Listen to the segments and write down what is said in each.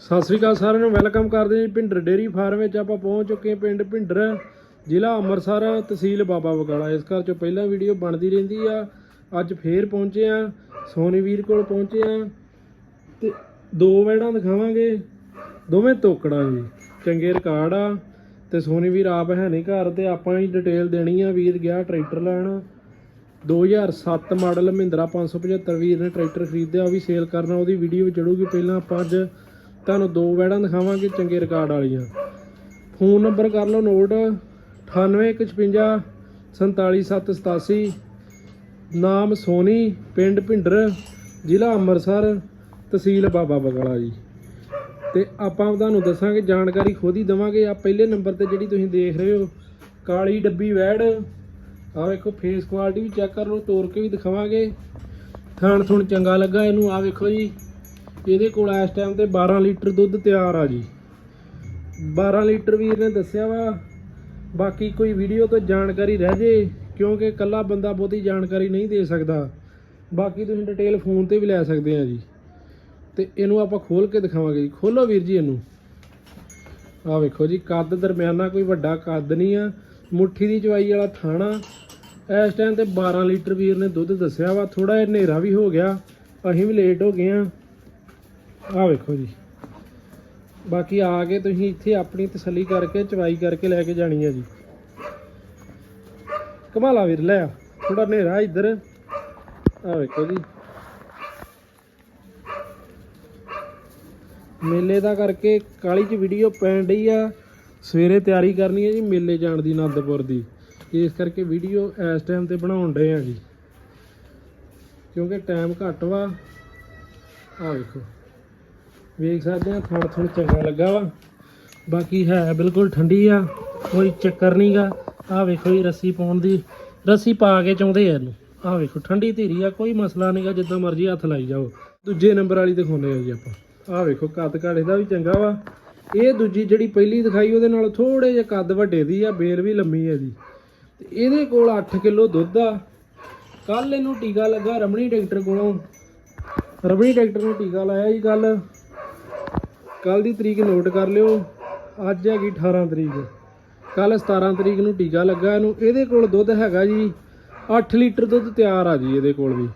ਸਤਿ ਸ੍ਰੀ ਅਕਾਲ ਸਾਰਿਆਂ ਨੂੰ, ਵੈਲਕਮ ਕਰਦੇ ਜੀ ਭਿੰਡਰ ਡੇਰੀ ਫਾਰਮ ਵਿੱਚ। ਆਪਾਂ ਪਹੁੰਚ ਚੁੱਕੇ ਹਾਂ ਪਿੰਡ ਭਿੰਡਰ, ਜ਼ਿਲ੍ਹਾ ਅੰਮ੍ਰਿਤਸਰ, ਤਹਿਸੀਲ ਬਾਬਾ ਬਗਾਲਾ ਇਸ ਘਰ ਚੋਂ ਪਹਿਲਾਂ ਵੀਡੀਓ ਬਣਦੀ ਰਹਿੰਦੀ ਆ। ਅੱਜ ਫੇਰ ਪਹੁੰਚੇ ਆ ਸੋਨੀ ਵੀਰ ਕੋਲ ਪਹੁੰਚੇ ਆ ਤੇ ਦੋ ਵੈੜਾਂ ਦਿਖਾਵਾਂਗੇ। ਦੋਵੇਂ ਤੋਕੜਾਂ ਜੀ, ਚੰਗੇ ਰਿਕਾਰਡ ਆ। ਤੇ ਸੋਨੀ ਵੀਰ ਆਪ ਹੈ ਨਹੀਂ ਘਰ ਤੇ, ਆਪਾਂ ਹੀ ਡਿਟੇਲ ਦੇਣੀ ਆ। ਵੀਰ ਗਿਆ ਟਰੈਕਟਰ ਲੈਣ। 2007 ਮਾਡਲ ਮਹਿੰਦਰਾ 575 ਵੀਰ ਨੇ ਟਰੈਕਟਰ ਖਰੀਦਿਆ, ਉਹ ਵੀ ਸੇਲ ਕਰਨਾ, ਉਹਦੀ ਵੀਡੀਓ ਚੜੂਗੀ। ਪਹਿਲਾਂ ਆਪਾਂ ਅੱਜ ਤੁਹਾਨੂੰ ਦੋ ਵੈੜਾਂ ਦਿਖਾਵਾਂਗੇ ਚੰਗੇ ਰਿਕਾਰਡ ਵਾਲੀਆਂ। ਫੋਨ ਨੰਬਰ ਕਰ ਲਓ ਨੋਟ 9856 47787 ਨਾਮ ਸੋਨੀ, ਪਿੰਡ ਭਿੰਡਰ, ਜ਼ਿਲ੍ਹਾ ਅੰਮ੍ਰਿਤਸਰ, ਤਹਿਸੀਲ ਬਾਬਾ ਬਗਲਾ ਜੀ। ਤੇ ਆਪਾਂ ਤੁਹਾਨੂੰ ਦੱਸਾਂਗੇ, ਜਾਣਕਾਰੀ ਖੁਦ ਹੀ ਦਵਾਂਗੇ। ਆ ਪਹਿਲੇ ਨੰਬਰ ਤੇ ਜਿਹੜੀ ਤੁਸੀਂ ਦੇਖ ਰਹੇ ਹੋ, ਕਾਲੀ ਡੱਬੀ ਵੈੜ। ਆ ਵੇਖੋ ਫੇਸ ਕੁਆਲਿਟੀ ਵੀ ਚੈੱਕ ਕਰ ਲਓ ਤੋੜ ਕੇ ਵੀ ਦਿਖਾਵਾਂਗੇ। ਥਣ ਥੁਣ ਚੰਗਾ ਲੱਗਾ ਇਹਨੂੰ ਆ ਵੇਖੋ ਜੀ। ਇਹਦੇ ਕੋਲ ਇਸ ਟਾਈਮ ਤੇ 12 ਲੀਟਰ ਦੁੱਧ ਤਿਆਰ ਆ ਜੀ। 12 ਲੀਟਰ ਵੀਰ ਨੇ ਦੱਸਿਆ ਵਾ, ਬਾਕੀ ਕੋਈ ਵੀਡੀਓ ਤੋਂ ਜਾਣਕਾਰੀ ਰਹਿ ਜੇ, ਕਿਉਂਕਿ ਇਕੱਲਾ ਬੰਦਾ ਬਹੁਤੀ ਜਾਣਕਾਰੀ ਨਹੀਂ ਦੇ ਸਕਦਾ। ਬਾਕੀ ਤੁਸੀਂ ਡਿਟੇਲ ਫੋਨ ਤੇ ਵੀ ਲੈ ਸਕਦੇ ਆ ਜੀ। ਤੇ ਇਹਨੂੰ ਆਪਾਂ ਖੋਲ ਕੇ ਦਿਖਾਵਾਂਗੇ ਜੀ। ਖੋਲੋ ਵੀਰ ਜੀ ਇਹਨੂੰ। ਆ ਵੇਖੋ ਜੀ, ਕੱਦ ਦਰਮਿਆਨਾ ਕੋਈ ਵੱਡਾ ਕੱਦ ਨਹੀਂ ਆ। ਮੁੱਠੀ ਦੀ ਚਵਾਈ ਵਾਲਾ ਥਾਣਾ। ਇਸ ਟਾਈਮ ਤੇ 12 ਲੀਟਰ ਵੀਰ ਨੇ ਦੁੱਧ ਦੱਸਿਆ ਵਾ। ਥੋੜਾ ਜਿਹਾ ਹਨੇਰਾ ਵੀ ਹੋ ਗਿਆ। ਅਸੀਂ ਵੀ ਲੇਟ ਹੋ ਗਏ ਆ। ਆ ਵੇਖੋ ਜੀ। ਬਾਕੀ ਆ ਕੇ ਤੁਸੀਂ ਇੱਥੇ ਆਪਣੀ ਤਸੱਲੀ ਕਰਕੇ, ਚਵਾਈ ਕਰਕੇ ਲੈ ਕੇ ਜਾਣੀ ਆ ਜੀ। ਕਮਾਲਾ ਵੀਰ, ਲੈ ਆ। ਥੋੜਾ ਹਨੇਰਾ ਇੱਧਰ। ਆ ਵੇਖੋ ਜੀ। ਮੇਲੇ ਦਾ ਕਰਕੇ ਕਾਲੀ ਚ ਵੀਡੀਓ ਪੈਣ ਡਈ ਆ। ਸਵੇਰੇ ਤਿਆਰੀ ਕਰਨੀ ਹੈ ਜੀ ਮੇਲੇ ਜਾਣ ਦੀ ਆਨੰਦਪੁਰ ਦੀ। ਇਸ ਕਰਕੇ ਵੀਡੀਓ ਇਸ ਟਾਈਮ ਤੇ ਬਣਾਉਣ ਡਏ ਆ ਜੀ। ਕਿਉਂਕਿ ਟਾਈਮ ਘੱਟ ਵਾ। ਆ ਵੇਖੋ। ਵੇਖ ਸਕਦੇ ਆ ਥਣ ਥਣ ਚੰਗਾ ਲੱਗਾ ਵਾ। ਬਾਕੀ ਹੈ ਬਿਲਕੁਲ ਠੰਡੀ ਆ, ਕੋਈ ਚੱਕਰ ਨਹੀਂਗਾ ਆ ਵੇਖੋ ਜੀ, ਰੱਸੀ ਪਾਉਣ ਦੀ, ਰੱਸੀ ਪਾ ਕੇ ਚਾਹੁੰਦੇ ਆ ਇਹਨੂੰ। ਆ ਵੇਖੋ, ਠੰਡੀ ਧੀਰੀ ਆ, ਕੋਈ ਮਸਲਾ ਨਹੀਂਗਾ ਜਿੱਦਾਂ ਮਰਜ਼ੀ ਹੱਥ ਲਾਈ ਜਾਓ। ਦੂਜੇ ਨੰਬਰ ਵਾਲੀ ਦਿਖਾਉਂਦੇ ਆ ਜੀ ਆਪਾਂ। ਆ ਵੇਖੋ, ਕੱਦ ਘਾੜੇ ਦਾ ਵੀ ਚੰਗਾ ਵਾ। ਇਹ ਦੂਜੀ ਜਿਹੜੀ ਪਹਿਲੀ ਦਿਖਾਈ, ਉਹਦੇ ਨਾਲ ਥੋੜੇ ਜਿਹਾ ਕੱਦ ਵੱਡੇ ਦੀ ਆ, ਬੇਲ ਵੀ ਲੰਮੀ ਹੈ ਜੀ ਤੇ ਇਹਦੇ ਕੋਲ 8 ਕਿਲੋ ਦੁੱਧ ਆ। ਕੱਲ ਇਹਨੂੰ ਟੀਕਾ ਲੱਗਾ ਰਮਣੀ ਡਾਕਟਰ ਕੋਲੋਂ। ਰਮਣੀ ਡਾਕਟਰ ਨੂੰ ਟੀਕਾ ਲਾਇਆ ਜੀ ਕੱਲ ਕੱਲ ਦੀ ਤਰੀਕ ਨੋਟ ਕਰ ਲਿਓ। ਅੱਜ ਹੈਗੀ 18 ਤਰੀਕ। ਕੱਲ 17 ਤਰੀਕ ਨੂੰ ਟੀਕਾ ਲੱਗਾ ਇਹਨੂੰ। ਇਹਦੇ ਕੋਲ ਦੁੱਧ ਹੈਗਾ ਜੀ 8 ਲੀਟਰ ਦੁੱਧ ਤਿਆਰ ਆ ਜੀ ਇਹਦੇ ਕੋਲ ਵੀ।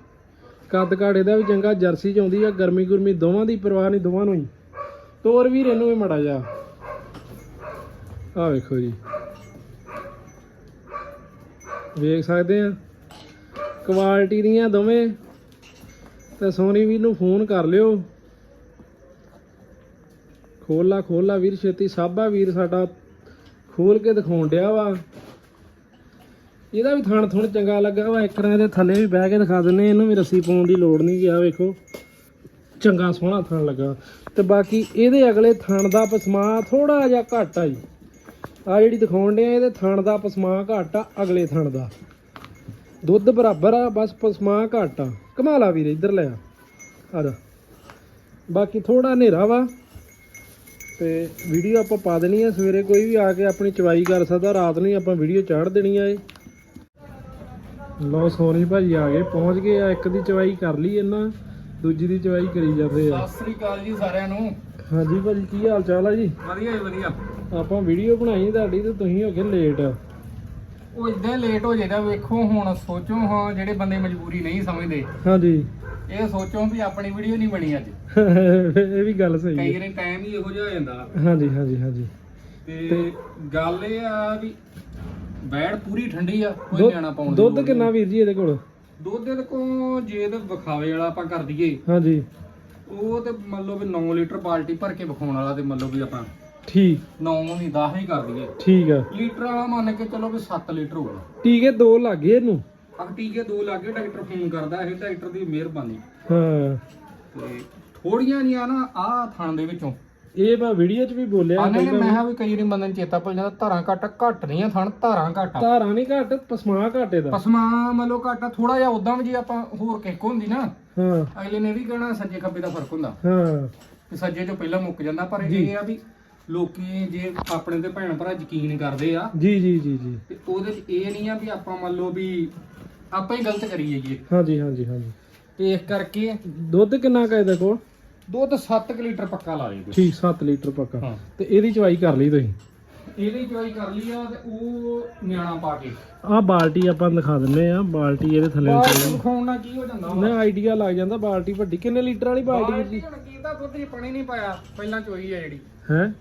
ਕੱਦ ਕਾੜੇ ਇਹਦਾ ਵੀ ਚੰਗਾ, ਜਰਸੀ ਚ ਆਉਂਦੀ ਆ, ਗਰਮੀ ਗੁਰਮੀ ਦੋਵਾਂ ਦੀ ਪਰਵਾਹ ਨਹੀਂ, ਦੋਵਾਂ ਨੂੰ ਹੀ। ਤੋਰ ਵੀਰ, ਇਹਨੂੰ ਵੀ ਮੜਾ ਜਾ ਆ ਵੇਖੋ ਜੀ। ਵੇਖ ਸਕਦੇ ਆ। ਕੁਆਲਿਟੀ ਦੀਆਂ ਦੋਵੇਂ। ਤੇ ਸੋਨੀ ਵੀਰ ਨੂੰ ਫੋਨ ਕਰ ਲਿਓ। ਖੋਲਾ ਖੋਲਾ ਵੀਰ, ਛੇਤੀ ਸਾਬਾ ਵੀਰ ਸਾਡਾ ਖੋਲ ਕੇ ਦਿਖਾਉਣ ਡਿਆ ਵਾ। ਇਹਦਾ ਵੀ ਥਣ ਥੁਣ ਚੰਗਾ ਲੱਗਾ ਵਾ, ਇੱਕ ਰਾਂ ਦੇ ਥੱਲੇ ਵੀ ਬਹਿ ਕੇ ਦਿਖਾ ਦਿੰਨੇ ਇਹਨੂੰ ਵੀ ਰੱਸੀ ਪਾਉਣ ਦੀ ਲੋੜ ਨਹੀਂ ਗਿਆ, ਵੇਖੋ। ਚੰਗਾ ਸੋਹਣਾ ਥਣ ਲੱਗਾ। ਤੇ ਬਾਕੀ ਇਹਦੇ ਅਗਲੇ ਥਣ ਦਾ ਪਸਮਾ ਥੋੜਾ ਜਿਹਾ ਘੱਟ ਆ ਜੀ। ਆ ਜਿਹੜੀ ਦਿਖਾਉਣ ਡਿਆ, ਇਹਦੇ ਥਣ ਦਾ ਪਸਮਾ ਘੱਟ ਆ, ਅਗਲੇ ਥਣ ਦਾ। ਦੁੱਧ ਬਰਾਬਰ ਆ, ਬਸ ਪਸਮਾ ਘੱਟ ਆ। ਕਮਾਲਾ ਵੀਰ, ਇੱਧਰ ਲੈ ਆ। ਆ ਜਾ। ਬਾਕੀ ਥੋੜਾ ਹਨੇਰਾ ਵਾ। ਤੇ ਵੀਡੀਓ ਆਪਾਂ ਪਾ ਦੇਣੀ ਆ ਸਵੇਰੇ ਕੋਈ ਵੀ ਆ ਕੇ ਆਪਣੀ ਚਵਾਈ ਕਰ ਸਕਦਾ ਰਾਤ ਨੂੰ ਆਪਾਂ ਵੀਡੀਓ ਚਾੜ ਦੇਣੀ ਆ ਇਹ। ਲਓ ਸੋਨੀ ਭਾਜੀ ਆ ਗਏ ਪਹੁੰਚ ਗਏ ਆ ਇੱਕ ਦੀ ਚਵਾਈ ਕਰ ਲਈ ਇਹਨਾਂ ਦੂਜੀ ਦੀ ਚਵਾਈ ਕਰੀ ਜਾਂਦੇ ਆ। ਸਤਿ ਸ੍ਰੀ ਅਕਾਲ ਜੀ ਸਾਰਿਆਂ ਨੂੰ। ਹਾਂਜੀ ਭਾਜੀ ਕੀ ਹਾਲ ਚਾਲ ਆ ਜੀ? ਵਧੀਆ ਜੀ ਵਧੀਆ। ਆਪਾਂ ਵੀਡੀਓ ਬਣਾਈ ਤੁਹਾਡੀ ਤੇ ਤੁਸੀਂ ਹੋ ਗਏ ਲੇਟ ਉਹ ਇਦਾਂ ਲੇਟ ਹੋ ਜਾਈਦਾ ਵੇਖੋ ਹੁਣ ਸੋਚੋ ਹਾਂ ਜਿਹੜੇ ਬੰਦੇ ਮਜਬੂਰੀ ਨਹੀਂ ਸਮਝਦੇ। ਹਾਂਜੀ। ਇਹ ਸੋਚੋ ਵੀ ਆਪਣੀ ਵੀਡੀਓ ਨਹੀਂ ਬਣੀ ਅੱਜ। ਇਹ ਵੀ ਗੱਲ ਸਹੀ ਕਈ ਹੈ ਵਾਰੀ ਟਾਈਮ ਹੀ ਇਹੋ ਜਿਹਾ ਹੋ ਜਾਂਦਾ। ਹਾਂਜੀ ਹਾਂਜੀ ਹਾਂਜੀ। ਤੇ ਗੱਲ ਇਹ ਆ ਵੀ ਬੈੜ ਪੂਰੀ ਠੰਡੀ ਆ ਕੋਈ ਦੁੱਧ- ਨਿਆਣਾ ਪਾਉਣ ਦੀ ਦੁੱਧ ਲੋੜ ਕਿੰਨਾ ਵੀਰ ਜੀ ਇਹਦੇ ਕੋਲ? ਨਹੀਂ। ਦੁੱਧ ਦੇ ਕੋ ਜੇ ਤੇ ਵਿਖਾਵੇ ਵਾਲਾ ਆਪਾਂ ਕਰ ਦਈਏ। ਹਾਂਜੀ। ਉਹ ਤੇ ਮੰਨ ਲਓ ਵੀ 9 ਲੀਟਰ ਬਾਲਟੀ ਭਰ ਕੇ ਵਿਖਾਉਣ ਵਾਲਾ ਤੇ ਮੰਨ ਲਓ ਵੀ ਆਪਾਂ ਠੀਕ। 9 ਨਹੀਂ 10 ਹੀ ਕਰ ਦਈਏ। ਠੀਕ ਆ। ਲੀਟਰ ਵਾਲਾ ਮੰਨ ਕੇ ਚਲੋ ਵੀ 7 ਲੀਟਰ ਹੋਊਗਾ। ਟੀਕੇ ਦੋ ਲੱਗੇ ਇਹਨੂੰ। ਟੀਕੇ ਦੋ ਲੱਗੇ ਡਾਕਟਰ ਫੋਨ ਕਰਦਾ ਇਹ ਡਾਕਟਰ ਦੀ ਮਿਹਰਬਾਨੀ। ਹਾਂ। ਤੇ ਥੋੜੀਆਂ ਨਹੀਂ ਆ ਨਾ ਆ ਥਣ ਦੇ ਵਿੱਚੋਂ। ਇਹ ਮੈਂ ਵੀਡੀਓ 'ਚ ਵੀ ਬੋਲਿਆ ਆਨੇ ਮੈਂ ਕਿਹਾ ਵੀ ਕਈ ਵਾਰੀ ਬੰਦੇ ਨੂੰ ਚੇਤਾ ਭੁੱਲ ਜਾਂਦਾ ਧਾਰਾਂ ਘੱਟ ਘੱਟ ਨਹੀਂ ਆ ਥਣ ਧਾਰਾਂ ਘੱਟ ਆ। ਧਾਰਾਂ ਨਹੀਂ ਘੱਟ ਪਸਮਾ ਘਾਟੇ ਦਾ ਪਸਮਾ ਮਤਲਬ ਘੱਟ ਆ ਥੋੜਾ ਜਿਹਾ ਉਦਾਂ ਵੀ ਜੇ ਆਪਾਂ ਹੋਰ ਕਿੱਕ ਹੁੰਦੀ ਨਾ ਹਾਂ। ਅਗਲੇ ਨੇ ਵੀ ਕਹਿਣਾ ਸੱਜੇ ਖੱਬੇ ਦਾ ਫ਼ਰਕ ਹੁੰਦਾ। ਹਾਂ। ਤੇ ਸੱਜੇ ਚੋਂ ਪਹਿਲਾਂ ਮੁੱਕ ਜਾਂਦਾ ਪਰ ਇਹ ਆ ਵੀ ਲੋਕੀ ਜੇ ਆਪਣੇ ਤੇ ਭੈਣ ਭਰਾ ਯਕੀਨ ਕਰਦੇ ਆ ਜੀ ਜੀ ਜੀ ਜੀ। ਤੇ ਉਹਦੇ 'ਚ ਇਹ ਨਹੀਂ ਆ ਵੀ ਆਪਾਂ ਮੰਨ ਲਓ ਵੀ ਆਪਾਂ ਹੀ ਗਲਤ ਕਰੀਏ ਜੀ। ਹਾਂਜੀ ਹਾਂਜੀ ਹਾਂਜੀ। ਤੇ ਇਸ ਕਰਕੇ ਦੁੱਧ ਕਿੰਨਾ ਕੁ ਇਹਦੇ ਕੋਲ? ਦੁੱਧ 7 ਲੀਟਰ ਪੱਕਾ ਲਾ ਦੇ ਠੀਕ 7 ਲੀਟਰ ਪੱਕਾ। ਹਾਂ। ਤੇ ਇਹਦੀ ਚਵਾਈ ਕਰ ਲਈ ਤੁਸੀਂ? ਇਹਦੀ ਚੋਈ ਕਰ ਲਈ ਆ ਤੇ ਉਹ ਨਿਆਣਾ ਪਾ ਕੇ। ਆਹ ਬਾਲਟੀ ਆਪਾਂ ਦਿਖਾ ਦਿੰਨੇ ਆ ਬਾਲਟੀ ਇਹਦੇ ਥੱਲੇ ਵਿਖਾਉਣ ਨਾਲ ਕੀ ਹੋ ਜਾਂਦਾ ਵਾ? ਨਾ ਆਈਡੀਆ ਲੱਗ ਜਾਂਦਾ ਬਾਲਟੀ ਵੱਡੀ। ਕਿੰਨੇ ਲੀਟਰ ਵਾਲੀ ਬਾਲਟੀ ਬਾਲਟੀ ਹੁਣ ਕੀ ਦਾ ਦੁੱਧ 'ਚ ਪਾਣੀ ਨਹੀਂ ਪਾਇਆ ਪਹਿਲਾਂ ਚੋਈ ਆ ਜਿਹੜੀ। ਹੈ?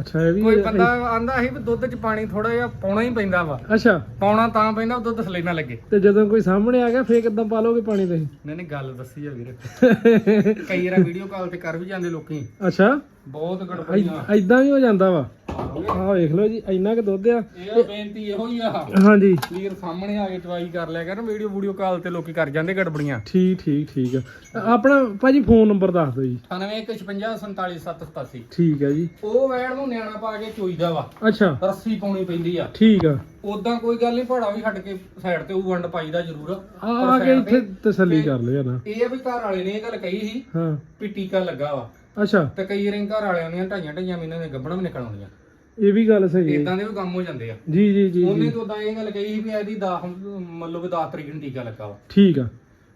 ਅੱਛਾ ਇਹ ਵੀ ਕੋਈ ਬੰਦਾ ਆਂਦਾ ਸੀ ਵੀ ਦੁੱਧ 'ਚ ਪਾਣੀ ਥੋੜਾ ਜਿਹਾ ਪਾਉਣਾ ਹੀ ਪੈਂਦਾ ਵਾ। ਅੱਛਾ। ਪਾਉਣਾ ਤਾਂ ਪੈਂਦਾ ਦੁੱਧ ਥੱਲੇ ਨਾ ਲੱਗੇ। ਤੇ ਜਦੋਂ ਕੋਈ ਸਾਹਮਣੇ ਆ ਗਿਆ ਫੇਰ ਕਿੱਦਾਂ ਪਾ ਲੋਗੇ ਪਾਣੀ ਤੁਸੀਂ? ਨਹੀਂ ਨਹੀਂ ਗੱਲ ਦੱਸੀ ਆ ਵੀਰ। ਕਈ ਵਾਰ ਵੀਡੀਓ ਕਾਲ ਤੇ ਕਰ ਵੀ ਜਾਂਦੇ ਲੋਕੀ। ਅੱਛਾ। ਬਹੁਤ ਗੜਬੜੀਆਂ। ਐਦਾਂ ਵੀ ਹੋ ਜਾਂਦਾ ਵਾ। ਆਹ ਵੇਖ ਲਓ ਜੀ ਇੰਨਾ ਕੁ ਦੁੱਧ ਆ। ਇਹ ਬੇਨਤੀ ਇਹੋ ਹੀ ਆ। ਹਾਂਜੀ। ਵੀਰ ਸਾਹਮਣੇ ਆ ਕੇ ਟਰਾਈ ਕਰ ਲਿਆ ਕਰ ਵੀਡੀਓ ਵੀਡੀਓ ਕਾਲ ਤੇ ਲੋਕੀ ਕਰ ਜਾਂਦੇ ਗੜਬੜੀਆਂ। ਠੀਕ ਠੀਕ ਠੀਕ ਆ। ਆਪਣਾ ਭਾਜੀ ਫੋਨ ਨੰਬਰ ਦੱਸ ਦਿਓ ਜੀ। 9156477787 ਠੀਕ ਹੈ ਜੀ। ਉਹ ਵੈੜ ਨੂੰ ਨਿਆਣਾ ਪਾ ਕੇ ਚੋਈਦਾ ਵਾ। ਅੱਛਾ। ਰੱਸੀ ਪਾਉਣੀ ਪੈਂਦੀ ਆ। ਠੀਕ ਆ। ਉਦਾਂ ਕੋਈ ਗੱਲ ਨਹੀਂ ਭਾੜਾ ਵੀ ਛੱਡ ਕੇ ਸਾਈਡ ਤੇ ਉਹ ਵੰਡ ਪਾਈਦਾ ਜ਼ਰੂਰ। ਆ ਆ ਕੇ ਇੱਥੇ ਤਸੱਲੀ ਕਰ ਲਿਆ ਨਾ। ਇਹ ਆ ਵੀ ਘਰ ਵਾਲੇ ਨੇ ਇਹ ਗੱਲ ਕਹੀ ਸੀ ਹਾਂ। ਵੀ ਟੀਕਾ ਲੱਗਾ ਵਾ। ਅੱਛਾ। ਤੇ ਕਈ ਰਿੰਗ ਘਰ ਵਾਲਿਆਂ ਦੀਆਂ ਢਾਈਆਂ ਢਾਈਆਂ ਮਹੀਨਿਆਂ ਦੀਆਂ ਗੱਭਣਾ ਵੀ ਨਿਕਲ ਆਉਂਦੀਆਂ। ਇਹ ਵੀ ਗੱਲ ਸਹੀ ਹੈ। ਇਦਾਂ ਦੇ ਵੀ ਕੰਮ ਹੋ ਜਾਂਦੇ ਆ। ਜੀ ਜੀ ਜੀ ਉਹਨੇ ਜੀ। ਤਾਂ ਉਦਾਂ ਇਹ ਗੱਲ ਕਹੀ ਸੀ ਵੀ ਇਹਦੀ 10 ਮੰਨ ਲਓ ਵੀ 10 ਤਰੀਕ ਨੂੰ ਟੀਕਾ ਲੱਗਾ ਵਾ। ਠੀਕ ਆ।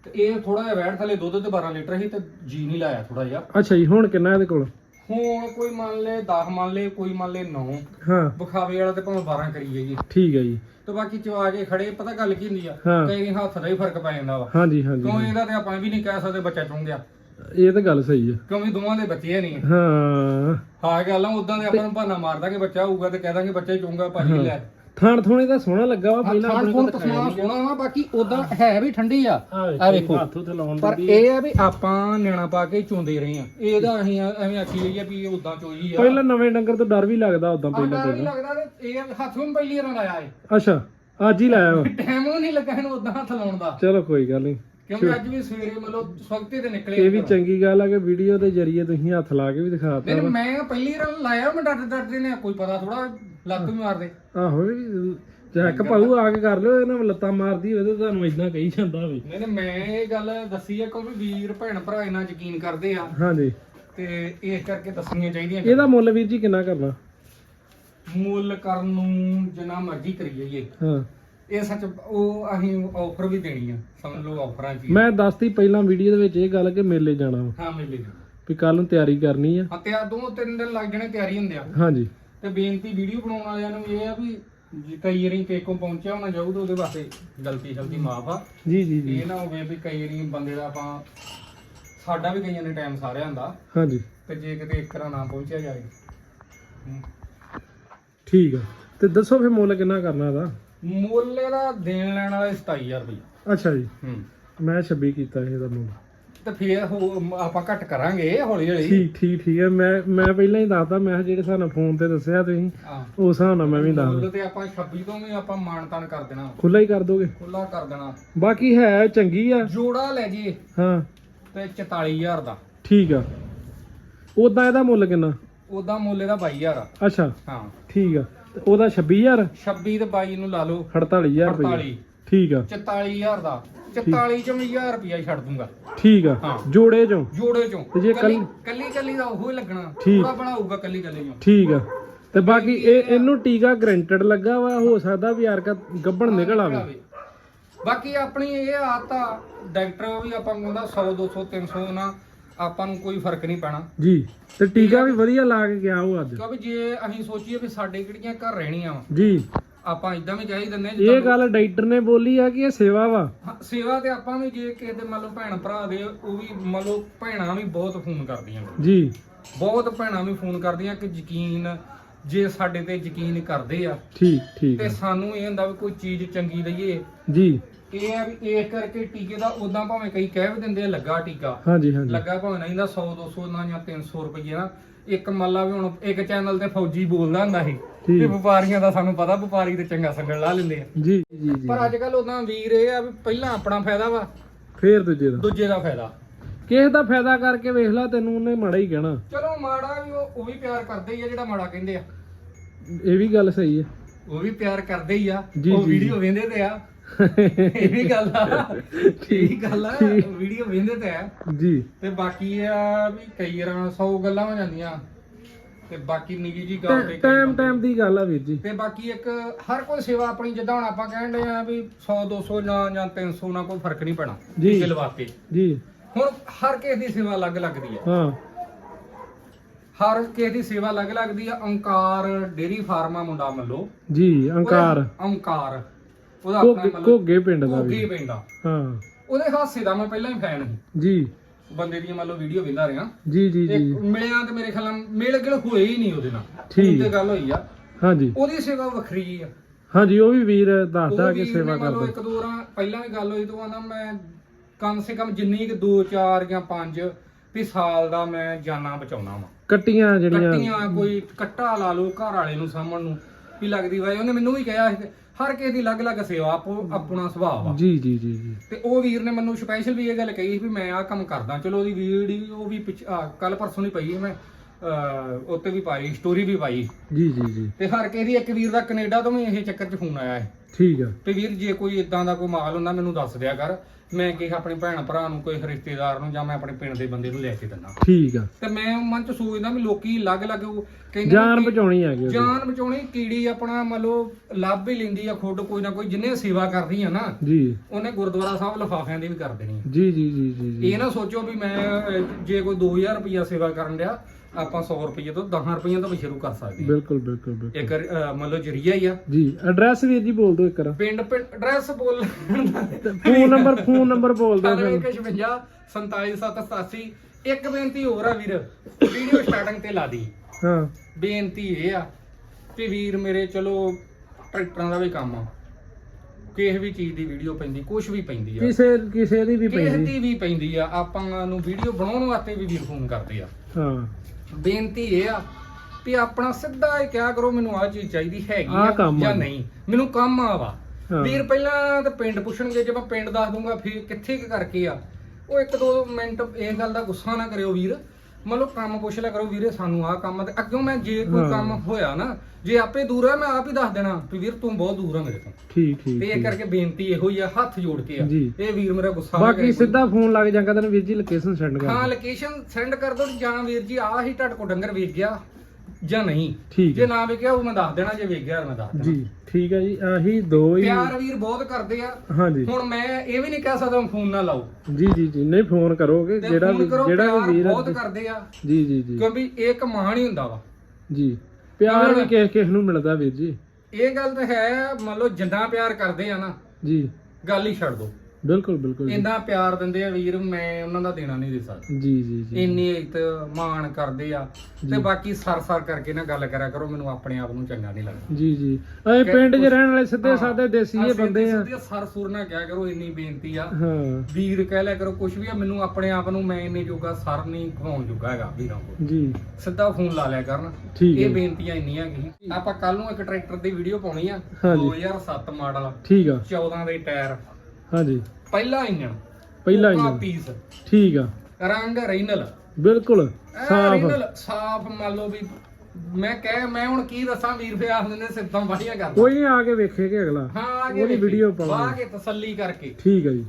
ਤੇ ਇਹ ਥੋੜਾ ਜਿਹਾ ਵੈੜ ਥਲੇ ਦੁੱਧ ਤੇ 12 ਲੀਟਰ ਸੀ ਤੇ ਜੀ ਨਹੀਂ ਲਾਇਆ ਥੋੜਾ ਜਿਹਾ। ਅੱਛਾ ਜੀ ਹੁਣ ਕਿੰਨਾ ਇਹਦੇ ਕੋਲ? ਹੁਣ ਕੋਈ ਮੰਨ ਲੇ 10 ਮੰਨ ਲੇ ਕੋਈ ਮੰਨ ਲੇ 9 ਹਾਂ। ਬਖਾਵੇ ਵਾਲਾ ਤੇ ਭਾਵੇਂ 12 ਕਰੀ ਜਾਈਏ ਠੀਕ ਹੈ ਜੀ। ਤੇ ਬਾਕੀ ਚਵਾ ਕੇ ਖੜੇ ਪਤਾ ਗੱਲ ਕੀ ਹੁੰਦੀ ਆ। ਕਈ ਹੱਥ ਦਾ ਹੀ ਫ਼ਰਕ ਪੈ ਜਾਂਦਾ ਵਾ। ਹਾਂਜੀ ਹਾਂਜੀ। ਕਿਉਂ ਇਹਦਾ ਤੇ ਆਪਾਂ ਵੀ ਨਹੀਂ ਕਹਿ ਸਕਦੇ ਬੱਚਾ ਚੁੰਗ ਗਿਆ ਇਹ ਤਾਂ ਗੱਲ ਸਹੀ ਹੈ ਕਿਉਂਕਿ ਦੋਵਾਂ ਦੇ ਬੱਚੇ ਨਹੀਂ। ਹਾਂ। ਹਾਂ ਗੱਲ ਆ ਉਦਾਂ ਦੇ ਆਪਾਂ ਨੂੰ ਬਹਾਨਾ ਮਾਰ ਦਾਂਗੇ ਬੱਚਾ ਹੋਊਗਾ ਤੇ ਕਹਿ ਦਾਂਗੇ ਬੱਚਾ ਚੁੰਗਾ ਭਾਜੀ ਲੈ। ਥਾਣ ਥੋਣੇ ਤਾਂ ਸੋਹਣਾ ਲੱਗਾ ਵਾ ਪਹਿਲਾਂ ਖਾਣ ਕੋਲ ਪਸਮਾ ਸੋਹਣਾ ਵਾ ਬਾਕੀ ਉਦਾਂ ਹੈ ਵੀ ਠੰਡੀ ਆ। ਆ ਵੇਖੋ। ਹੱਥ ਉੱਤੇ ਲਾਉਣ ਪਰ ਇਹ ਆ ਵੀ ਆਪਾਂ ਨਿਆਣਾ ਪਾ ਕੇ ਚੁੰਦੇ ਰਹੇ ਆ। ਇਹਦਾ ਅਸੀਂ ਐਵੇਂ ਆਖੀ ਜਾਈਏ ਆ ਵੀ ਇਹ ਉਦਾਂ ਚੋਈ ਆ। ਪਹਿਲਾਂ ਨਵੇਂ ਡੰਗਰ ਤੋਂ ਡਰ ਵੀ ਲੱਗਦਾ ਉਦਾਂ ਪਹਿਲਾਂ ਆਹ ਵੀ ਲੱਗਦਾ ਤੇ ਇਹ ਹੱਥ ਪਹਿਲੀ ਵਾਰ ਲਾਇਆ ਏ ਅੱਛਾ ਅੱਜ ਹੀ ਲਾਇਆ ਵਾ। ਟਾਈਮ ਉਹ ਨਹੀਂ ਲੱਗਾ ਇਹਨੂੰ ਉਦਾਂ ਹੱਥ ਲਾਉਣ ਦਾ। ਚਲੋ ਕੋਈ ਗੱਲ ਨਹੀਂ ਕਿਉਂਕਿ ਅੱਜ ਵੀ ਸਵੇਰੇ ਮਤਲਬ ਸਵਖਤੇ ਤੇ ਨਿਕਲੇ ਇਹ ਵੀ ਚੰਗੀ ਗੱਲ ਆ ਕਿ ਵੀਡੀਓ ਦੇ ਜਰੀਏ ਤੁਸੀਂ ਹੱਥ ਲਾ ਕੇ ਵੀ ਦਿਖਾਤਾ ਨਹੀਂ ਮੈਂ ਪਹਿਲੀ ਵਾਰ ਲਾਇਆ ਮੈਂ ਡਰਦੇ ਡਰਦੇ ਨੇ ਕੋਈ ਪਤਾ ਥੋੜਾ ਲੱਤ ਵੀ ਮਾਰਦੇ। ਆਹੋ ਵੀ ਜੈਕ ਭਾਊ ਆ ਕੇ ਕਰ ਲਿਓ ਇਹਨਾਂ ਨੂੰ ਲੱਤਾਂ ਮਾਰਦੀ ਹੋਵੇ ਤਾਂ ਤੁਹਾਨੂੰ ਇਦਾਂ ਕਹੀ ਜਾਂਦਾ ਹੋਵੇ ਨਹੀਂ ਨਹੀਂ ਮੈਂ ਇਹ ਗੱਲ ਦੱਸੀ ਆ ਕਿਉਂਕਿ ਵੀਰ ਭੈਣ ਭਰਾ ਇਹਨਾਂ ਯਕੀਨ ਕਰਦੇ ਆ। ਹਾਂਜੀ। ਤੇ ਇਸ ਕਰਕੇ ਦੱਸਣੀਆਂ ਚਾਹੀਦੀਆਂ ਇਹਦਾ ਮੁੱਲ ਵੀਰ ਜੀ ਕਿੰਨਾ ਕਰਨਾ? ਮੁੱਲ ਕਰਨ ਨੂੰ ਜਿੰਨਾ ਮਰਜ਼ੀ ਕਰੀ ਜਾਈਏ ਹਾਂ। ਇਹ ਸੱਚ ਉਹ ਅਸੀਂ ਆਫਰ ਵੀ ਦੇਣੀ ਆ। ਸਮਝ ਲਓ ਆਫਰਾਂ ਚ ਹੀ। ਮੈਂ ਦੱਸਤੀ ਪਹਿਲਾਂ ਵੀਡੀਓ ਦੇ ਵਿੱਚ ਇਹ ਗੱਲ ਕਿ ਮੇਲੇ ਜਾਣਾ ਵਾ। ਹਾਂ ਮਿਲੇ ਵੀ ਕੱਲ ਨੂੰ ਤਿਆਰੀ ਕਰਨੀ ਆ। ਹਾਂ ਤੇ ਆ ਦੋ ਤਿੰਨ ਦਿਨ ਲੱਗ ਜਾਣੇ ਤਿਆਰੀ ਹੁੰਦੇ ਆ। ਹਾਂਜੀ। ਤੇ ਬੇਨਤੀ ਵੀਡੀਓ ਬਣਾਉਣ ਵਾਲਿਆਂ ਨੂੰ ਇਹ ਆ ਵੀ ਜੇ ਕਈ ਵਾਰੀ ਕਿਸੇ ਕੋਲ ਪਹੁੰਚਿਆ ਹੋਣਾ ਜਾਊ ਤਾਂ ਉਹਦੇ ਵਾਸਤੇ ਗਲਤੀ ਸ਼ਲਤੀ ਮਾਫ ਆ। ਜੀ ਜੀ ਜੀ। ਇਹ ਨਾ ਹੋਵੇ ਵੀ ਕਈ ਵਾਰੀ ਬੰਦੇ ਦਾ ਆਪਾਂ ਸਾਡਾ ਵੀ ਕਈਆਂ ਨੇ ਟਾਈਮ ਸਾਰਿਆਂ ਦਾ। ਹਾਂਜੀ। ਤੇ ਜੇ ਕਿਤੇ ਇੱਕ ਤਰ੍ਹਾਂ ਨਾ ਪਹੁੰਚਿਆ ਜਾਏ। ਠੀਕ ਆ। ਤੇ ਦੱਸੋ ਫਿਰ ਮੁੱਲ ਕਿੰਨਾ ਕਰਨਾ ਇਹਦਾ? ਮੁੱਲ ਇਹਦਾ ਦੇਣ ਲੈਣ ਵਾਲਾ 27000 ਰੁਪਏ ਅੱਛਾ ਜੀ। ਹੂੰ। ਮੈਂ 26 ਕੀਤਾ ਇਹਦਾ ਮੁੱਲ। ਤੇ ਫਿਰ ਹੋ- ਆਪਾਂ ਘੱਟ ਕਰਾਂਗੇ ਹੌਲੀ ਹੌਲੀ। ਠੀਕ ਠੀਕ ਠੀਕ ਹੈ। ਮੈਂ ਮੈਂ ਪਹਿਲਾਂ ਹੀ ਦੱਸਦਾ ਮੈਂ ਕਿਹਾ ਜਿਹੜੇ ਸਾਨੂੰ ਫੋਨ ਤੇ ਦੱਸਿਆ ਤੁਸੀਂ ਹਾਂ। ਉਸ ਹਿਸਾਬ ਨਾਲ ਮੈਂ ਵੀ ਮੁੱਲ ਤੇ ਆਪਾਂ 26 ਤੋਂ ਵੀ ਆਪਾਂ ਮਾਨਤਾਨ ਕਰ ਦੇਣਾ। ਖੁੱਲਾ ਹੀ ਕਰ ਦੋਗੇ? ਖੁੱਲਾ ਕਰ ਦੇਣਾ। ਬਾਕੀ ਹੈ ਚੰਗੀ ਆ। ਜੋੜਾ ਲੈ ਜੇ। ਹਾਂ। ਤੇ 44000 ਦਾ। ਠੀਕ ਆ। ਉਦਾਂ ਇਹਦਾ ਮੁੱਲ ਕਿੰਨਾ? ਉਹਦਾ ਮੁੱਲ ਇਹਦਾ 22000 ਆ। ਅੱਛਾ। ਹਾਂ। ਠੀਕ ਆ। ਉਹਦਾ 26000 26 ਤੇ 22 ਨੂੰ ਲਾ ਲਓ। 48000 ਰੁਪਏ 48 ਠੀਕ ਆ। 44000 ਦਾ। 44 ਚੋਂ 1000 ਰੁਪਿਆ ਛੱਡ ਦੂੰਗਾ। ਠੀਕ ਆ। ਹਾਂ। ਜੋੜੇ ਚੋਂ। ਜੋੜੇ ਚੋਂ। ਤੇ ਜੇ ਕੱਲੀ ਕੱਲੀ- ਕੱਲੀ ਦਾ ਉਹ ਹੀ ਲੱਗਣਾ। ਠੀਕ। ਪੂਰਾ ਬਣਾਊਗਾ ਕੱਲੀ ਕੱਲੀ ਚੋਂ। ਠੀਕ ਆ। ਤੇ ਬਾਕੀ ਇਹ ਇਹਨੂੰ ਟੀਕਾ ਗਰੰਟਡ ਲੱਗਾ ਵਾ ਹੋ ਸਕਦਾ ਵੀ ਯਾਰ ਕਾ ਗੱਬਣ ਨਿਕਲ ਆਵੇ। ਬਾਕੀ ਆਪਣੀ ਇਹ ਆਦਤ ਆ। ਡਾਕਟਰ ਵੀ ਆਪਾਂ ਨੂੰ ਕਹਿੰਦਾ 100 200 300 ਨਾ। ਆਪਾਂ ਨੂੰ ਕੋਈ ਫ਼ਰਕ ਨਹੀਂ ਪੈਣਾ। ਜੀ ਤੇ ਟੀਕਾ ਵੀ ਵਧੀਆ ਲਾ ਕੇ ਗਿਆ ਉਹ ਅੱਜ। ਕਿਉਂਕਿ ਜੇ ਅਸੀਂ ਸੋਚੀਏ ਵੀ ਸਾਡੇ ਕਿਹੜੀਆਂ ਘਰ ਰਹਿਣੀਆਂ ਵਾ ਜੀ। ਆਪਾਂ ਇਦਾਂ ਵੀ ਕਹਿ ਦਿੰਦੇ ਇਹ ਗੱਲ ਡਾਕਟਰ ਨੇ ਬੋਲੀ ਆ ਕਿ ਇਹ ਸੇਵਾ ਵਾ। ਸੇਵਾ ਤੇ ਆਪਾਂ ਵੀ ਜੇ ਕਿਸੇ ਦੇ ਮੰਨ ਲਓ ਭੈਣ ਭਰਾ ਦੇ ਉਹ ਵੀ ਮੰਨ ਲਓ ਭੈਣਾਂ ਵੀ ਬਹੁਤ ਫੋਨ ਕਰਦੀਆਂ ਜੀ। ਬਹੁਤ ਭੈਣਾਂ ਵੀ ਫੋਨ ਕਰਦੀਆਂ ਕਿ ਯਕੀਨ ਜੇ ਸਾਡੇ ਤੇ ਯਕੀਨ ਕਰਦੇ ਆ। ਠੀਕ ਠੀਕ ਤੇ। ਸਾਨੂੰ ਇਹ ਹੁੰਦਾ ਵੀ ਕੋਈ ਚੀਜ਼ ਚੰਗੀ ਦਈਏ। ਜੀ। ਇਹ ਆ ਵੀ ਇਸ ਕਰਕੇ ਟੀਕੇ ਦਾ ਉਦਾਂ ਭਾਵੇਂ ਕਈ ਕਹਿ ਵੀ ਦਿੰਦੇ ਆ ਲੱਗਾ ਟੀਕਾ। ਹਾਂਜੀ ਹਾਂਜੀ। ਲੱਗਾ ਭਾਵੇਂ ਨਹੀਂ ਦਾ 100 200 ਨਾ ਜਾਂ 300 ਰੁਪਏ ਨਾ। ਇੱਕ ਮੰਨ ਲਾ ਵੀ ਹੁਣ ਇੱਕ ਚੈਨਲ ਤੇ ਫੌਜੀ ਬੋਲਦਾ ਹੁੰਦਾ ਸੀ ਠੀਕ। ਤੇ ਵਪਾਰੀਆਂ ਦਾ ਸਾਨੂੰ ਪਤਾ ਵਪਾਰੀ ਤੇ ਚੰਗਾ ਸੰਗਲ ਲਾ ਲੈਂਦੇ ਆ। ਜੀ ਜੀ ਜੀ। ਪਰ ਅੱਜ ਕੱਲ ਉਦਾਂ ਵੀਰ ਇਹ ਆ ਵੀ ਪਹਿਲਾਂ ਆਪਣਾ ਫਾਇਦਾ ਵਾ ਫੇਰ ਦੂਜੇ ਦਾ। ਦੂਜੇ ਦਾ ਫਾਇਦਾ। ਕਿਸੇ ਦਾ ਫਾਇਦਾ ਕਰਕੇ ਵੇਖ ਲੈ ਤੈਨੂੰ ਉਹਨੇ ਮਾੜਾ ਹੀ ਕਹਿਣਾ। ਚਲੋ ਮਾੜਾ ਵੀ ਉਹ ਉਹ ਵੀ ਪਿਆਰ ਕਰਦੇ ਹੀ ਆ ਜਿਹੜਾ ਮਾੜਾ ਕਹਿੰਦੇ ਆ। ਇਹ ਵੀ ਗੱਲ ਸਹੀ ਹੈ ਉਹ ਵੀ ਪਿਆਰ ਕਰਦੇ ਹੀ ਆ ਜੀ, ਉਹ ਜੀ, ਵੀਡੀਓ ਵੇਂਦੇ ਤੇ ਆ। ਇਹ ਵੀ ਗੱਲ ਆ। ਠੀਕ। ਗੱਲ ਆ। ਵੀਡੀਓ ਵੇਂਦੇ ਤੇ ਆ ਜੀ। ਤੇ ਬਾਕੀ ਇਹ ਆ ਵੀ ਕਈ ਵਾਰਾਂ 100 ਗੱਲਾਂ ਹੋ ਜਾਂਦੀਆਂ। ਤੇ ਬਾਕੀ ਨਿੱਕੀ ਜੀ ਗੱਲ ਤੇ ਟਾਈਮ ਟਾਈਮ ਦੀ ਗੱਲ ਆ ਵੀਰ ਜੀ। ਤੇ ਬਾਕੀ ਇੱਕ ਹਰ ਕੋਈ ਸੇਵਾ ਆਪਣੀ ਜਿੱਦਾਂ ਹੁਣ ਆਪਾਂ ਕਹਿਣ ਦੇ ਆ ਵੀ 100 200 ਜਾਂ ਜਾਂ 300 ਨਾਲ ਕੋਈ ਫ਼ਰਕ ਨਹੀਂ ਪੈਣਾ ਜੀ। ਟੀਕੇ ਲਵਾ ਕੇ ਜੀ। ਹੁਣ ਹਰ ਕਿਸੇ ਦੀ ਸੇਵਾ ਅਲੱਗ ਲੱਗਦੀ ਆ। ਹਾਂ। ਹਰ ਕਿਸੇ ਦੀ ਸੇਵਾ ਅਲੱਗ ਲੱਗਦੀ ਆ। ਓਂਕਾਰ ਡੇਰੀ ਫਾਰਮਾ ਮੁੰਡਾ ਮੰਨ ਜੀ ਅੰਕਾਰ। ਉਹਦਾ- ਓਂਕਾਰ ਉਹਦਾ ਆਪਣਾ ਘੋਗੇ ਮਤਲਬ ਘੋਗੇ ਪਿੰਡ ਦਾ ਘੋਗੀ ਵੀ। ਪੈਂਦਾ ਹਾਂ। ਉਹਦੇ ਹਾਸੇ ਦਾ ਮੈਂ ਪਹਿਲਾਂ ਹੀ ਫੈਨ ਸੀ। ਜੀ। ਬੰਦੇ ਦੀਆਂ ਮੰਨ ਲਓ ਵੀਡੀਓ ਵੇਂਦਾ ਰਿਹਾ। ਜੀ ਜੀ ਤੇ ਜੀ ਮਿਲਿਆ ਤੇ ਮੇਰੇ ਖਿਆਲ ਨਾਲ ਮੇਲ ਗਿਲ ਹੋਏ ਹੀ ਨਹੀਂ ਉਹਦੇ ਨਾਲ। ਠੀਕ। ਤੇ ਗੱਲ ਹੋਈ ਆ। ਹਾਂਜੀ। ਉਹਦੀ ਸੇਵਾ ਵੱਖਰੀ ਆ। ਹਾਂਜੀ ਉਹ ਵੀ ਵੀਰ ਦੱਸਦਾ ਉਹ ਕਿ ਸੇਵਾ ਮੰਨ ਲਓ ਕਰਦਾ। ਇੱਕ ਦੋ ਵਾਰਾਂ ਪਹਿਲਾਂ ਵੀ ਗੱਲ ਹੋਈ ਤੋਂ ਆਂਦਾ ਮੈਂ ਕਮ ਸੇ ਕਮ ਜਿੰਨੀ ਕਿ 2 4 ਜਾਂ 5 ਵੀ ਸਾਲ ਦਾ ਮੈਂ ਜਾਨਾਂ ਬਚਾਉਣਾ ਵਾ। ਕੱਟੀਆਂ ਜਿਹੜੀਆਂ ਕੱਟੀਆਂ ਕੋਈ ਕੱਟਾ ਲਾ ਲਓ ਘਰ ਵਾਲੇ ਨੂੰ ਸਾਂਭਣ ਨੂੰ ਵੀ ਲੱਗਦੀ ਵਾਏ ਉਹਨੇ ਮੈਨੂੰ ਵੀ ਕਿਹਾ ਸੀ ਕਿ ਹਰ ਕਿਸੇ ਦੀ ਅਲੱਗ-ਅਲੱਗ ਸੇਵਾ ਆਪੋ ਆਪਣਾ ਸੁਭਾਅ ਆ ਜੀ ਜੀ ਜੀ ਜੀ। ਤੇ ਉਹ ਵੀਰ ਨੇ ਮੈਨੂੰ ਸਪੈਸ਼ਲ ਵੀ ਇਹ ਗੱਲ ਕਹੀ ਵੀ ਮੈਂ ਆਹ ਕੰਮ ਕਰਦਾ। ਚਲੋ ਉਹਦੀ ਵੀਡੀਓ ਵੀ ਕੱਲ ਪਰਸੋਂ ਨਹੀਂ ਪਈ ਮੈਂ ਅਹ, ਉੱਤੇ ਵੀ ਪਾਈ ਸਟੋਰੀ ਵੀ ਪਾਈ। ਜੀ ਜੀ ਜੀ। ਤੇ ਹਰ ਕਿਸੇ ਦੀ ਇੱਕ ਵੀਰ ਦਾ ਕੈਨੇਡਾ ਤੋਂ ਵੀ ਇਹ ਚੱਕਰ 'ਚ ਫੋਨ ਆਇਆ ਹੈ। ਠੀਕ ਆ। ਤੇ ਵੀਰ ਜੇ ਕੋਈ ਇਦਾਂ ਦਾ ਕੋਈ ਮਾਲ ਹੁੰਦਾ ਮੈਨੂੰ ਦੱਸ ਦਿਆ ਕਰ। ਮੈਂ ਕਿਹਾ ਆਪਣੇ ਭੈਣ ਭਰਾ ਨੂੰ ਕੋਈ ਰਿਸ਼ਤੇਦਾਰ ਨੂੰ ਜਾਂ ਮੈਂ ਆਪਣੇ ਪਿੰਡ ਦੇ ਬੰਦੇ ਨੂੰ ਲੈ ਕੇ ਦਿੰਦਾ ਠੀਕ ਆ ਤੇ ਮੈਂ ਮਨ ਚ ਸੋਚਦਾ ਵੀ ਲੋਕੀ ਅਲੱਗ-ਅਲੱਗ ਉਹ ਕਹਿੰਦੇ ਜਾਨ ਕਿ ਬਚਾਉਣੀ ਗਈ ਉਹਦੀ। ਜਾਨ ਬਚਾਉਣੀ ਕੀੜੀ ਆਪਣਾ ਮੰਨ ਲਓ ਲੱਭ ਹੀ ਲੈਂਦੀ ਆ ਖੁੱਡ ਕੋਈ ਨਾ ਕੋਈ ਜਿੰਨੇ ਸੇਵਾ ਕਰਦੀ ਆ ਨਾ ਜੀ ਉਹਨੇ ਗੁਰਦੁਆਰਾ ਸਾਹਿਬ ਲਫਾਫਿਆਂ ਦੀ ਵੀ ਕਰ ਦੇਣੀ ਆ। ਜੀ ਜੀ ਜੀ ਜੀ ਜੀ ਇਹ ਨਾ ਸੋਚੋ ਵੀ ਮੈਂ ਅਹ, ਜੇ ਕੋਈ 2000 ਰੁਪਇਆ ਸੇਵਾ ਕਰਨ ਡਿਆ ਆਪਾਂ 100 ਰੁਪਏ ਤੋਂ 10 ਰੁਪਈਆਂ ਤੋਂ ਵੀ ਸ਼ੁਰੂ ਕਰ ਸਕਦੇ ਹਾਂ। ਬਿਲਕੁਲ ਬਿਲਕੁਲ ਬਿਲਕੁਲ। ਇੱਕ ਮੰਨ ਲਓ ਜਰੀਆ ਹੀ ਆ। ਜੀ ਐਡਰੈਸ ਵੀਰ ਜੀ ਬੋਲ ਦਿਓ ਇੱਕ ਵਾਰ। ਪਿੰਡ ਪਿੰਡ ਐਡਰੈਸ ਬੋਲ ਫੋਨ ਨੰਬਰ ਫੋਨ ਨੰਬਰ ਬੋਲ ਦਿਓ ਫਿਰ। 9156 47787 ਇੱਕ ਬੇਨਤੀ ਹੋਰ ਆ ਵੀਰ ਵੀਡੀਓ ਸਟਾਰਟਿੰਗ ਤੇ ਲਾ ਦੀ। ਹਾਂ। ਬੇਨਤੀ ਇਹ ਆ ਕਿ ਵੀਰ ਮੇਰੇ ਚਲੋ ਟਰੈਕਟਰਾਂ ਦਾ ਵੀ ਕੰਮ ਆ। ਕਿਸੇ ਵੀ ਚੀਜ਼ ਦੀ ਵੀਡੀਓ ਪੈਂਦੀ ਕੁਝ ਵੀ ਪੈਂਦੀ ਆ। ਕਿਸੇ ਕਿਸੇ ਦੀ ਵੀ ਕਿਸੇ ਪੈਂਦੀ। ਦੀ ਵੀ ਪੈਂਦੀ ਆ। ਆਪਾਂ ਨੂੰ ਵੀਡੀਓ ਬਣਾਉਣ ਵਾਸਤੇ ਵੀ ਵੀਰ ਫੋਨ ਕਰਦੇ ਆ। ਹਾਂ। ਬੇਨਤੀ ਇਹ ਆ ਵੀ ਆਪਣਾ ਸਿੱਧਾ ਇਹ ਕਿਹਾ ਕਰੋ ਮੈਨੂੰ ਆਹ ਚੀਜ਼ ਚਾਹੀਦੀ ਹੈਗੀ ਆਹ ਆ ਕੰਮ ਆ ਜਾਂ। ਨਹੀਂ ਮੈਨੂੰ ਕੰਮ ਆ ਵਾ ਹਾਂ। ਵੀਰ ਪਹਿਲਾਂ ਤਾਂ ਪਿੰਡ ਪੁੱਛਣਗੇ ਜੇ ਮੈਂ ਪਿੰਡ ਦੱਸ ਦੂੰਗਾ ਫਿਰ ਕਿੱਥੇ ਕੁ ਕਰਕੇ ਆ ਉਹ ਇੱਕ ਦੋ ਮਿੰਟ ਇਹ ਗੱਲ ਦਾ ਗੁੱਸਾ ਨਾ ਕਰਿਓ ਵੀਰ ਮਤਲਬ ਕੰਮ ਪੁੱਛ ਲਿਆ ਕਰੋ ਵੀਰੇ ਸਾਨੂੰ ਆਹ ਕੰਮ ਤੇ ਅੱਗੋਂ ਮੈਂ ਜੇ ਕੋਈ। ਕੰਮ ਹੋਇਆ ਨਾ ਜੇ ਆਪੇ ਦੂਰ ਆ ਮੈਂ ਆਪ ਹੀ ਦੱਸ ਦੇਣਾ ਵੀ ਵੀਰ ਤੂੰ ਬਹੁਤ ਦੂਰ ਆ ਮੇਰੇ ਤੋਂ ਠੀਕ ਠੀਕ ਤੇ ਇਹ। ਕਰਕੇ ਬੇਨਤੀ ਇਹੋ ਹੀ ਆ ਹੱਥ ਜੋੜ ਕੇ ਆ ਜੀ। ਇਹ ਵੀਰ ਮੇਰਾ ਗੁੱਸਾ ਨਾ ਬਾਕੀ ਕਰੇ। ਸਿੱਧਾ ਫੋਨ ਲੱਗ ਜਾਂ ਕਹਿੰਦੇ ਨੇ ਵੀਰ ਜੀ ਲੋਕੇਸ਼ਨ ਸੈਂਡ ਕਰ ਹਾਂ। ਲੋਕੇਸ਼ਨ ਸੈਂਡ ਕਰ ਦੋ ਜਾਂ ਵੀਰ ਜੀ ਆਹ ਹੀ ਕੋਲ ਡੰਗਰ ਵੇਚ ਗਿਆ ਜਾਂ ਨਹੀਂ। ਠੀਕ ਜੇ ਹੈ। ਨਾ ਵੇਖਿਆ ਉਹ ਮੈਂ ਦੱਸ ਦੇਣਾ ਜੇ ਗਿਆ ਤਾਂ ਮੈਂ ਦੱਸ ਦੇਣਾ। ਜੀ ਠੀਕ ਹੈ ਜੀ। ਆਹੀ ਦੋ ਹੀ ਪਿਆਰ ਵੀਰ ਬਹੁਤ ਕਰਦੇ ਆ। ਹਾਂਜੀ। ਹੁਣ ਮੈਂ ਇਹ ਵੀ ਨਹੀਂ ਕਹਿ ਸਕਦਾ ਫੋਨ ਨਾ ਲਾਓ। ਜੀ ਜੀ ਜੀ। ਨਹੀਂ ਫੋਨ ਕਰੋਗੇ ਤੇ ਜਿਹੜਾ ਫੋਨ ਵੀ ਕਰੋ ਜਿਹੜਾ ਪਿਆਰ ਵੀ ਵੀਰ ਬਹੁਤ ਕਰਦੇ ਆ। ਜੀ ਜੀ ਜੀ। ਕਿਉਂਕਿ ਇਹ ਇੱਕ ਮਾਣ ਹੀ ਹੁੰਦਾ ਵਾ। ਜੀ। ਪਿਆਰ ਵੀ ਕਿਸ ਕਿਸ ਨੂੰ ਮਿਲਦਾ ਵੀਰ ਜੀ। ਇਹ ਗੱਲ ਤਾਂ ਹੈ ਮੰਨ ਲਓ ਜਿੰਨਾ ਪਿਆਰ ਕਰਦੇ ਆ ਨਾ ਜੀ। ਗੱਲ ਹੀ ਛੱਡ ਦੋ। ਬਿਲਕੁਲ ਬਿਲਕੁਲ ਜੀ। ਇੰਨਾ ਪਿਆਰ ਦਿੰਦੇ ਆ ਵੀਰ ਮੈਂ ਉਹਨਾਂ ਦਾ ਦੇਣਾ ਨਹੀਂ ਦੇ ਸਕਦਾ। ਜੀ ਜੀ ਜੀ। ਇੰਨੀ ਇੱਜ਼ਤ ਮਾਣ ਕਰਦੇ ਆ। ਤੇ ਬਾਕੀ ਸਰ ਸਰ ਕਰਕੇ ਨਾ ਗੱਲ ਕਰਿਆ ਕਰੋ ਮੈਨੂੰ ਆਪਣੇ ਆਪ ਨੂੰ ਚੰਗਾ ਨਹੀਂ ਲੱਗਦਾ। ਜੀ ਜੀ। ਅਸੀਂ ਪਿੰਡ 'ਚ ਰਹਿਣ ਵਾਲੇ ਸਿੱਧੇ ਸਾਦੇ ਦੇਸੀ ਇਹ ਬੰਦੇ ਆ। ਸਰ ਸੁਰ ਨਾ ਕਿਹਾ ਕਰੋ ਇੰਨੀ ਬੇਨਤੀ ਆ। ਹਾਂ। ਵੀਰ ਕਹਿ ਲਿਆ ਕਰੋ ਕੁਝ ਵੀ ਆ ਮੈਨੂੰ ਆਪਣੇ ਆਪ ਨੂੰ ਮੈਂ ਇੰਨੇ ਜੋਗਾ ਸਰ ਨਹੀਂ ਖਵਾਉਣ ਜੋਗਾ ਹੈਗਾ ਵੀਰਾਂ ਕੋਲ। ਜੀ। ਸਿੱਧਾ ਫੋਨ ਲਾ ਲਿਆ ਕਰਨ। ਠੀਕ ਹੈ ਇਹ ਬੇਨਤੀਆਂ ਇੰਨੀਆਂ ਕੀ ਆਪਾਂ ਕੱਲ ਨੂੰ ਇੱਕ ਟਰੈਕਟਰ ਦੀ ਵੀਡੀਓ ਪਾਉਣੀ ਆ। ਹਾਂਜੀ। 2007 ਮਾਡਲ। ਠੀਕ ਆ। 14 ਦੇ ਟਾਇਰ। ਹਾਂਜੀ। ਪਹਿਲਾ ਇੰਜਣ। ਪਹਿਲਾ ਇੰਜਨ ਪੀਸ ਠੀਕ ਆ। ਰੰਗ ਰੈਨਲ। ਬਿਲਕੁਲ ਸਾਫ਼। ਰੈਨਲ ਸਾਫ਼ ਮੰਨ ਲਓ ਵੀ ਮੈਂ ਕਹਿ ਮੈਂ ਹੁਣ ਕੀ ਦੱਸਾਂ ਵੀਰ ਫੇ ਆਖਦੇ ਨੇ ਸਿੱਧਾਂ ਵਾਹੀਆਂ ਕਰਦਾ। ਕੋਈ ਨਹੀਂ ਆ ਕੇ ਵੇਖੇਗੇ ਅਗਲਾ। ਹਾਂ ਆ ਕੇ ਉਹਦੀ ਵੀਡੀਓ ਪਾਵਾਂਗੇ। ਵਾਹ ਕੇ ਤਸੱਲੀ ਕਰਕੇ। ਠੀਕ ਆ ਜੀ।